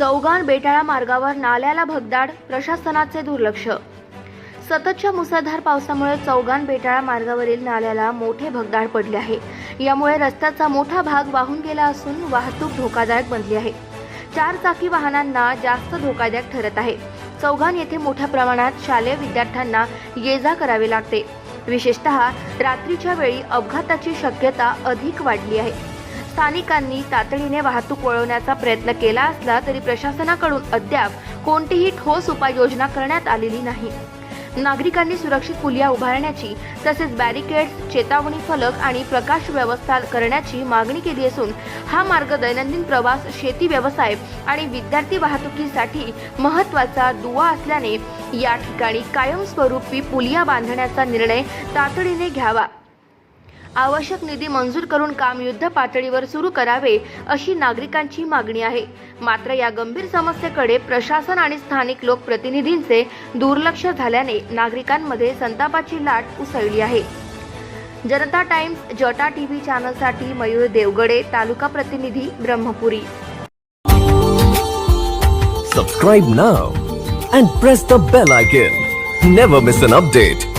चौगान बेटाळा मार्गावर नाल्याला भगदाड प्रशासनाचे दुर्लक्ष. सततच्या मुसळधार पावसामुळे चौगान बेटाळा मार्गावरील नाल्याला मोठे भगदाड पडले आहे. यामुळे रस्त्याचा मोठा भाग वाहून गेला असून वाहतूक धोकादायक बनली आहे. चार चाकी वाहनांना जास्त धोकादायक ठरत आहे. चौगान येथे मोठ्या प्रमाणात शालेय विद्यार्थ्यांना ये जा करावी लागते. विशेषतः रात्रीच्या वेळी अपघाताची शक्यता अधिक वाढली आहे. स्थानिकांनी तातडीने वाहतूक वळवण्याचा प्रयत्न केला असला तरी प्रशासनाकडून अद्याप कोणतीही ठोस उपाययोजना करण्यात आलेली नाही. नागरिकांनी सुरक्षित पुलिया उभारण्याची तसेच बॅरिकेड्स चेतावणी फलक आणि प्रकाश व्यवस्था करण्याची मागणी केली असून हा मार्ग दैनंदिन प्रवास शेती व्यवसाय आणि विद्यार्थी वाहतुकीसाठी महत्त्वाचा दुवा असल्याने या ठिकाणी कायमस्वरूपी पुलिया बांधण्याचा निर्णय तातडीने घ्यावा. आवश्यक निधी मंजूर करून काम युद्ध पातळीवर सुरू करावे अशी नागरिकांची मागणी आहे. मात्र या गंभीर समस्येकडे प्रशासन आणि स्थानिक लोकप्रतिनिधींचे दुर्लक्ष झाल्याने नागरिकांमध्ये संतापाची लाट उसळली आहे. जनता टाइम्स जटा टीव्ही चॅनलसाठी मयूर देवगडे तालुका प्रतिनिधी Brahmapuri. Subscribe now and press the bell icon never miss an update